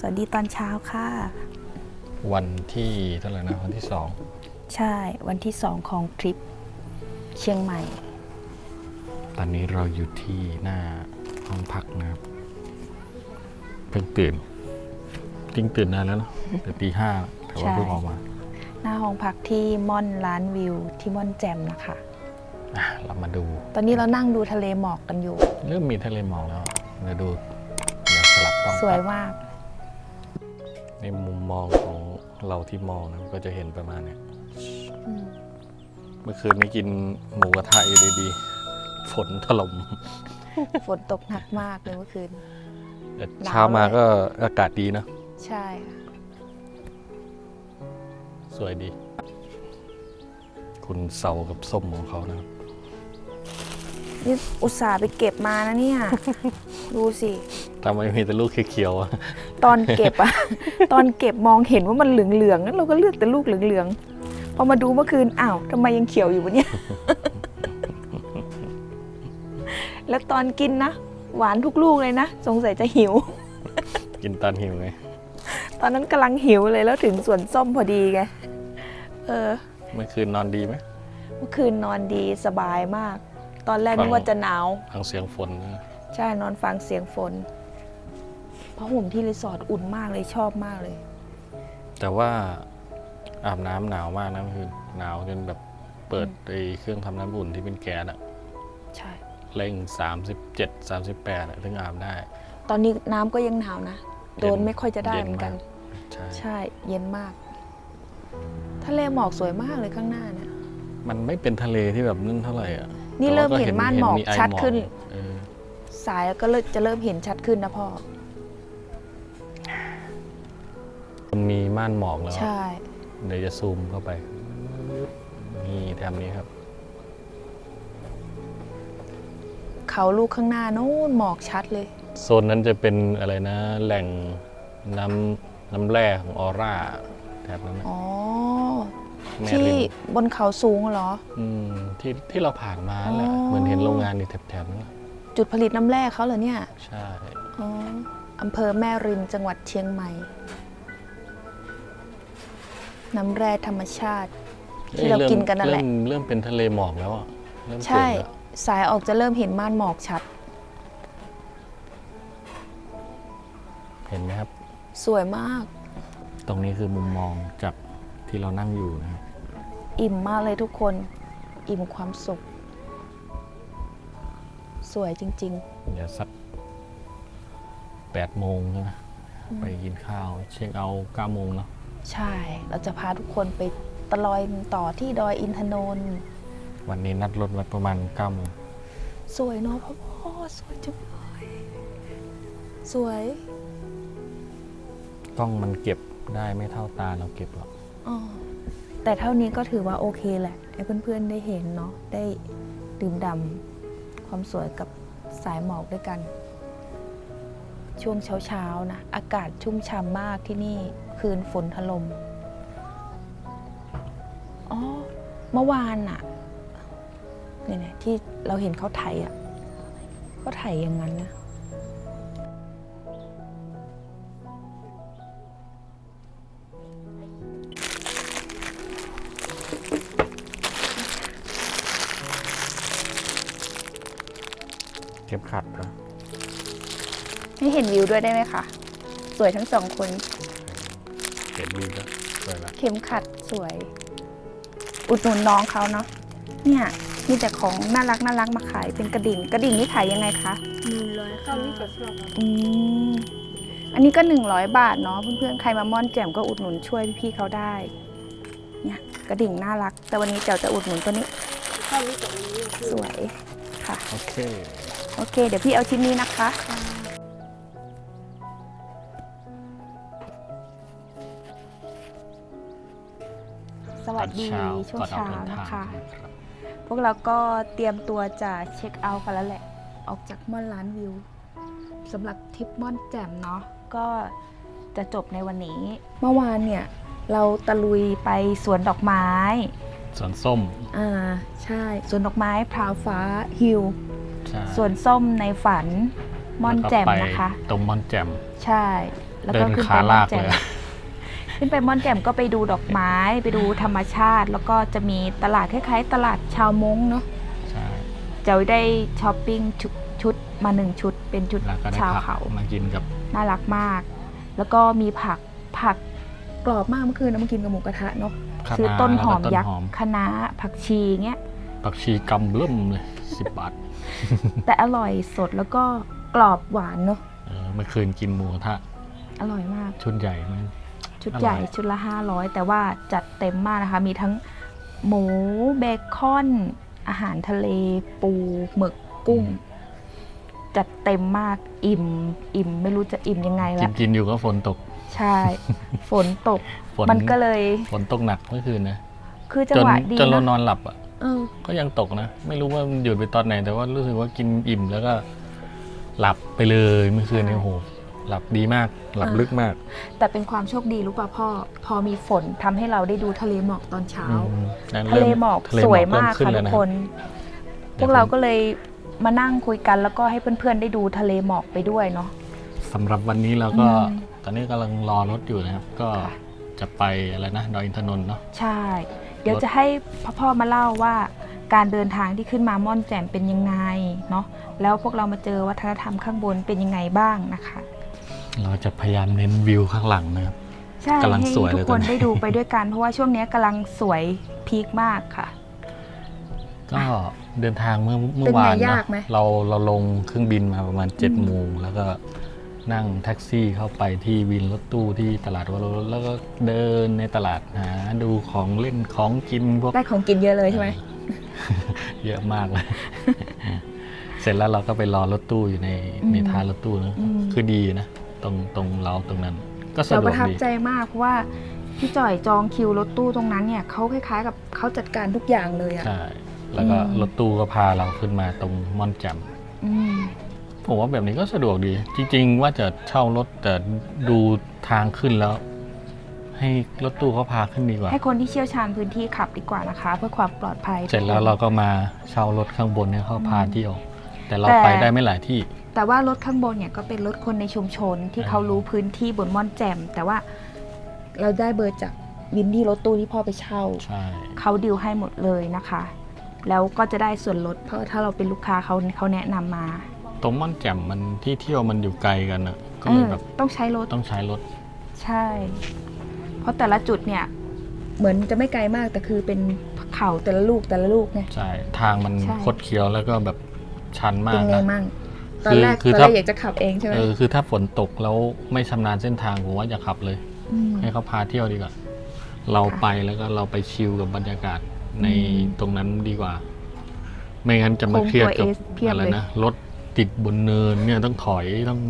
สวัสดีตอนเช้าค่ะ วันที่เท่าไหร่นะวันที่สองใช่วันที่สองของทริปเชียงใหม่ ตอนนี้เราอยู่ที่หน้าห้องพักนะครับ เพิ่งตื่นจริงตื่นนานแล้วเนอะแต่ตีห้าแต่ว่าใช่เพิ่งออกมา หน้าห้องพักที่ม่อนร้านวิวที่ม่อนแจ่มนะคะ อะเรามาดู ตอนนี้เรานั่งดูทะเลหมอกกันอยู่ เริ่มมีทะเลหมอกแล้วเดี๋ยวดูเดี๋ยวสลับกล้องสวยแป๊บมาก ในมุมมองของเราที่มองนะก็จะเห็นประมาณเนี้ยอืมเมื่อคืนนี้กินหมูกระทะอยู่ดีๆฝนถล่มฝนตกหนักมากเลยเมื่อคืน แต่หนาวเช้ามาเลยก็อากาศดีเนอะใช่ค่ะสวยดี คุณเสากับส้มของเขานะครับนี่อุตส่าห์ไปเก็บมานะเนี่ย ดูสิทำไมมีแต่ลูกเขียวๆอะ ตอนเก็บอะตอนเก็บมองเห็นว่ามันเหลืองๆงั้นเราก็เลือกแต่ลูกเหลืองๆพอมาดูเมื่อคืนอ้าวทำไมยังเขียวอยู่วะเนี่ยแล้วตอนกินนะหวานทุกลูกเลยนะสงสัยจะหิว กินตอนหิวไงตอนนั้นกำลังหิวเลยแล้วถึงสวนส้มพอดีไงเออ เมื่อคืนนอนดีไหมเมื่อคืนนอนดีสบายมาก ตอนแรกฟันึงกว่าจะหนาวฟังเสียงฝนนะใช่นอนฟังเสียงฝน เพราะห่มที่รีสอร์ทอุ่นมากเลยชอบมากเลย แต่ว่าอาบน้ำหนาวมากนะเมื่อคืนหนาวจนแบบเปิดไอ้เครื่องทำน้ำอุ่นที่เป็นแก๊สอะใช่ เร่ง 37 38อะถึงอาบได้ ตอนนี้น้ำก็ยังหนาวนะโดนเย็นไม่ค่อยจะได้เย็นเหมือนกันมากใช่ ใช่เย็นมากทะเลหมอกสวยมากเลยข้างหน้าเนี่ย มันไม่เป็นทะเลที่แบบนั่นเท่าไหร่อะนี่แต่ว่เริ่มเห็นม่านหมอกไชัดขึ้น เออ สายก็เริ่มจะเริ่มเห็นชัดขึ้นนะพ่อ มันมีม่านหมอกแล้ว ใช่ เดี๋ยวจะซูมเข้าไป นี่แถมนี้ครับ เขาลูกข้างหน้านู้นหมอกชัดเลย โซนนั้นจะเป็นอะไรนะ แหล่งน้ำน้ำแร่ของออร่าแถบนั้นนะอ๋อ แม่ที่ริมบนเขาสูงเหรอ อืมที่ที่เราผ่านมาแหละอ๋อ เหมือนเห็นโรงงานอยู่แถบๆนั้นแหละจุดผลิตน้ำแร่เขาเหรอเนี่ย ใช่ อ๋ออำเภอแม่ริมจังหวัดเชียงใหม่ น้ำแร่ธรรมชาติ ที่เราอ้ยกินกันนั่นแหละ เริ่มเริ่มเป็นทะเลหมอกแล้วอะเริ่มใช่เกิดแล้วสายออกจะเริ่มเห็นม่านหมอกชัด เห็นไหมครับ สวยมาก ตรงนี้คือมุมมองจากที่เรานั่งอยู่นะครับ อิ่มมากเลยทุกคน อิ่มความสุข สวยจริง เดี๋ยวสักแปดโมงใช่ไหมไปกินข้าว เช็คเอาท์เก้าโมงเนาะๆ ใช่ เราจะพาทุกคนไปตะลอยต่อที่ดอยอินทนนท์วันนี้นัดรถไว้ประมาณเก้าโมงสวยเนาะพ่อพ่อสวยจังเลยสวยกล้องมันเก็บได้ไม่เท่าตาเราเก็บหรอกอ๋อแต่เท่านี้ก็ถือว่าโอเคแหละให้เพื่อนๆได้เห็นเนาะได้ดื่มด่ำความสวยกับสายหมอกด้วยกัน ช่วงเช้าๆนะ อากาศชุ่มฉ่ำมากที่นี่ คืนฝนถล่มอ๋อ เมื่อวานน่ะเนี่ยๆที่เราเห็นเขาไถอะเขาไถอย่างนั้นนะเก็บขัดนะให้เห็นวิวด้วยได้ไหมคะ สวยทั้งสองคน เก็บวิวก็สวยละเข็มขัดสวย อุดหนุนน้องเขาเนาะเนี่ยมีแต่ของน่ารักน่ารักมาขายเป็นกระดิ่ง กระดิ่งนี่ขายยังไงคะหนึ่งร้อยค่ะนี่ก็ชอบอืมอันนี้ก็ 100 บาทเนาะเพื่อนๆใครมาม่อนแจ่มก็อุดหนุนช่วยพี่ๆเขาได้ เนี่ยกระดิ่งน่ารัก แต่วันนี้เจ๋วจะอุดหนุนตัวนี้ข้าวนี่กับอันนี้คือสวยค่ะ โอเค โอเค เดี๋ยวพี่เอาชิ้นนี้นะคะ ดีช่วงก่อนออกเช้าเดินนะทางคะครับพวกเราก็เตรียมตัวจะเช็คเอาท์กันแล้วแหละ ออกจากม่อนล้านวิวสำหรับทริปม่อนแจ่มเนาะก็จะจบในวันนี้ เมื่อวานเนี่ย เราตะลุยไปสวนดอกไม้ สวนส้ม อ่าใช่สวนดอกไม้พราวฟ้าฮิลใช่สวนส้มในฝันม่อนแจ่มล้วก็ไปนะคะ ตรงม่อนแจ่มใช่ แล้วเดิก็นขึ้นขาไปม่อลานกแจ่เลมย ขึ้นไปม่อนแจ่มก็ไปดูดอกไม้ไปดูธรรมชาติ แล้วก็จะมีตลาดคล้ายๆ ตลาดชาวมงเนาะใช่จะได้ช้อปปิ้งชุดชุดมาหนึ่งชุด เป็นชุดแล้วก็ได้ชาวผักเขามากินกับน่ารักมาก แล้วก็มีผักผักกรอบมากเมื่อคืนนะมากินกับหมูกระทะเนาะคะซื้อน้าต้นแล้วหอมต้นยักษ์หอมคะน้าผักชีเงี้ย ผักชีกำเริ่มเลยสิบบาทแต่อร่อยสดแล้วก็กรอบหวานเนาะเออเมื่อคืนกินหมูกระทะอร่อยมาก ชุดใหญ่มัน ชุดอร่อยใหญ่ชุดละ 500 แต่ว่าจัดเต็มมากนะคะ มีทั้งหมูเบคอน อาหารทะเล ปูหมึกกุ้ง จัดเต็มมากอิ่ม อิ่มไม่รู้จะอิ่มยังไงกิแล้นวกินอยู่ก็ฝนตก ใช่ ฝนตก ฝน มันก็เลยฝนตกหนักเมื่อคืนนะคือจังจนหวะดีจนเรานนะอนหลับอะเออ ก็ยังตกนะ ไม่รู้ว่ามันหยุดไปตอนไหน แต่ว่ารู้สึกว่ากินอิ่มแล้วก็ หลับไปเลยเมื่อคืนนี้โอ้โห หลับดีมาก หลับอ่าลึกมาก แต่เป็นความโชคดีรู้ป่ะพ่อ พอมีฝนทำให้เราได้ดูทะเลหมอกตอนเช้าอืมนั่นทะเลหมอกทะเลสวยเริ่มากขึ้ค่ะแล้ทุวกนะคนพเดี๋ยววกเราผมก็เลยมานั่งคุยกันแล้วก็ให้เพื่อนๆได้ดูทะเลหมอกไปด้วยเนาะสำหรับวันนี้เราก็อืมตอนนี้กำลังรอรถอยู่นะครับ ก็ค่ะจะไปอะไรนะดอยอินทนนท์เนาะใช่ เดี๋ยวจะให้พ่อพ่อมาเล่าว่าการเดินทางที่ขึ้นมาม่อนแจ่มเป็นยังไงเนาะแล้วพวกเรามาเจอวัฒนธรรมข้างบนเป็นยังไงบ้างนะคะ เราจะพยายามเน้นวิวข้างหลังนะครับ ใช่กำลังให้สวยทุเลกยคตอนนนี้ ได้ดูไปด้วยกัน เพราะว่าช่วงนี้กำลังสวยพีคมากค่ะ ก็เดินทางเมื่อเมื่เป็อนไงวานยานะกไหม เราเราลงเครื่องบินมาประมาณ7จ็ดอืมโมงแล้วก็นั่งแท็กซี่เข้าไปที่วินรถตู้ที่ตลาดวโรรสแล้วก็เดินในตลาดหาดูของเล่นของกินพวก ได้ของกินเยอะเลยใช่ไหม เยอะมากเลย เสร็จแล้วเราก็ไปรอรถตู้อยู่ในอืมในท้ายรถตู้นะ อืม คือดีนะต รงตรงเราตรงนั้น ก็สะเราดปวกระทับดีใจมากเพราะว่าพี่จ่อยจองคิวรถตู้ตรงนั้นเนี่ยเขาคล้ายๆ กับเขาจัดการทุกอย่างเลยอะใช่แล้วก็อืมรถตู้ก็พาเราขึ้นมาตรงม่อนแจ่มอืมผมว่าแบบนี้ก็สะดวกดี จริง ๆ ว่าจะเช่ารถแต่ดูทางขึ้นแล้ว ให้รถตู้เขาพาขึ้นดีกว่า ให้คนที่เชี่ยวชาญพื้นที่ขับดีกว่านะคะ เพื่อความปลอดภัย เสร็จแล้วเราก็มาเช่ารถข้างบนให้เขาพาเที่ยว แต่เราแต่ไปได้ไม่หลายที่ แต่ว่ารถข้างบนเนี่ยก็เป็นรถคนในชุมชนที่อ่าเขารู้พื้นที่บนม่อนแจ่มแต่ว่าเราได้เบอร์จากวินที่รถตู้ที่พ่อไปเช่า ใช่ เขาดิวให้หมดเลยนะคะ แล้วก็จะได้ส่วนลดเพราะถ้าเราเป็นลูกค้าเขาเขาแนะนำมาตรงม่อนแจ่มมันที่เที่ยวมันอยู่ไกลกันนะก็เอเลยอแบบต้องใช้รถ ต้องใช้รถ ใช่ เพราะแต่ละจุดเนี่ย เหมือนจะไม่ไกลมากแต่คือเป็นเขาแต่ละลูกแต่ละลูกไงใช่ ทางมันใช่ คดเคี้ยวแล้วก็แบบชันมาเป็กนไงนะมั่งคือ ตอนแรกคือตอนแรถ้ากอยากจะขับเองใช่ไหมเออคือถ้าฝนตกแล้วไม่ชำนาญเส้นทางผมว่าอย่าขับเลยมให้เขาพาเที่ยวดีกว่า เราไปแล้วก็เราไปชิลกับบรรยากาศในอืมตรงนั้นดีกว่า ไม่งั้นจะมาเครียดกับโค้งตัว S เพียบอะไรเลยนะรถติดบนเนินเนี่ยต้องถอยต้อง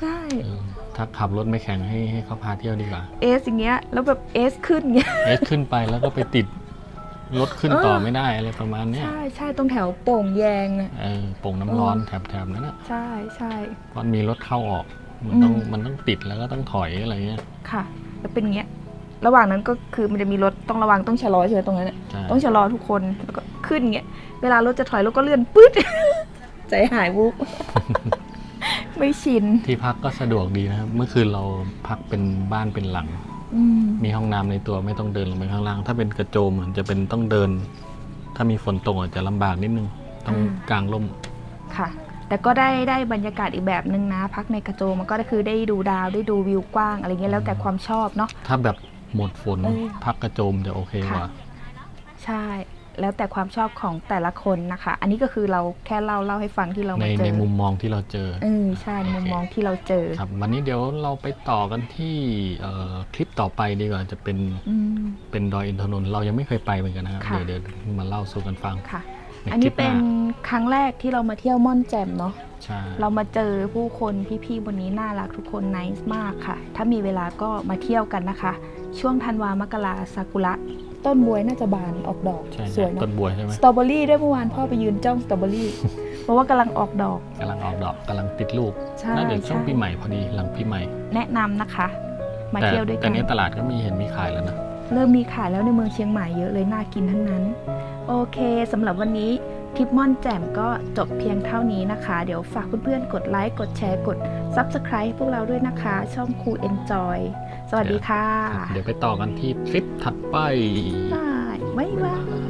ใช่เออถ้าขับรถไม่แข็งให้ให้เขาพาเที่ยวดีกว่าเอสอย่างเงี้ยแล้วแบบเอสขึ้นเงี้ยเอสขึ้นไปแล้วก็ไปติด รถขึ้นเออต่อไม่ได้อะไรประมาณเนี้ยใช่ใช่ตรงแถวโป่งแยงอะ เออโป่งน้ำร้อนแถบๆนั้นอะใช่ใช่มันมีรถเข้าออก มันต้องอืม มันต้องติดแล้วก็ต้องถอยอะไรเงี้ยค่ะ แล้วเป็นเงี้ย ระหว่างนั้นก็คือมันจะมีรถต้องระวังต้องชะลอใช่ไหมตรงนั้นอะใช่ต้องชะลอทุกคนแล้วก็ขึ้นเงี้ยเวลารถจะถอยรถก็เลื่อนปึ๊ด ใจหายวุบ ไม่ชินที่พักก็สะดวกดีนะครับ เมื่อคืนเราพักเป็นบ้านเป็นหลัง อืมมีห้องน้ำในตัวไม่ต้องเดินลงไปข้างล่าง ถ้าเป็นกระโจมเหมือนจะเป็นต้องเดิน ถ้ามีฝนตกอาจจะลำบากนิดนึง ต้องกางร่ม ค่ะ แต่ก็ได้ได้บรรยากาศอีกแบบนึงนะ พักในกระโจมมันก็คือได้ดูดาวได้ดูวิวกว้างอะไรเงี้ยแล้วแต่ความชอบเนาะ ถ้าแบบหมดฝนเออ พักกระโจมจะโอเคกว่าค่ะใช่ แล้วแต่ความชอบของแต่ละคนนะคะ อันนี้ก็คือเราแค่เล่าเล่าให้ฟังที่เราในมาเจในอมุมมองที่เราเจอเออใช่ในมุมมองที่เราเจอครับวันนี้เดี๋ยวเราไปต่อกันที่เอ่อคลิปต่อไปดีกว่าจะเป็นอืม เป็นดอยอินทนนท์เรายังไม่เคยไปเหมือนกันนะครับค่ะ เดี๋ยวเดี๋ยวมาเล่าสู่กันฟังค่ะ ในอันนี้คลิปหเป็นน้าครั้งแรกที่เรามาเที่ยวม่อนแจ่มเนาะ ใช่เรามาเจอผู้คนพี่ๆบนนี้น่ารักทุกคนน c e มากค่ะ ถ้ามีเวลาก็มาเที่ยวกันนะคะ ช่วงธันวามกราซากุระ ต้นบวยน่าจะบานออกดอกใช่สวยต้นเนาะบัวใช่ไหมสตรอเบอรี่ด้วยเมื่อวานพ่อไปยืนจ้องสตรอเบอรี่ เพราะว่ากำลังออกดอกกำลังออกดอกกำลังติดลูกใช่น่าจะช่วงใช่ปีใหม่พอดีหลังปีใหม่ แนะนำนะคะ มาแต่เที่ยวด้วยแต่กันนี้ตลาดก็มีเห็นมีขายแล้วนะ เริ่มมีขายแล้วในเมืองเชียงใหม่เยอะเลยน่ากินทั้งนั้น โอเคสำหรับวันนี้ทริปม่อนแจ่มก็จบเพียงเท่านี้นะคะ เดี๋ยวฝากเพื่อนๆกดไลค์กดแชร์กด Subscribe พวกเราด้วยนะคะ ช่องครู Enjoy สวัสดีค่ะ เดี๋ยวไปต่อกันที่ทริปถัดไปบ๊ายบาย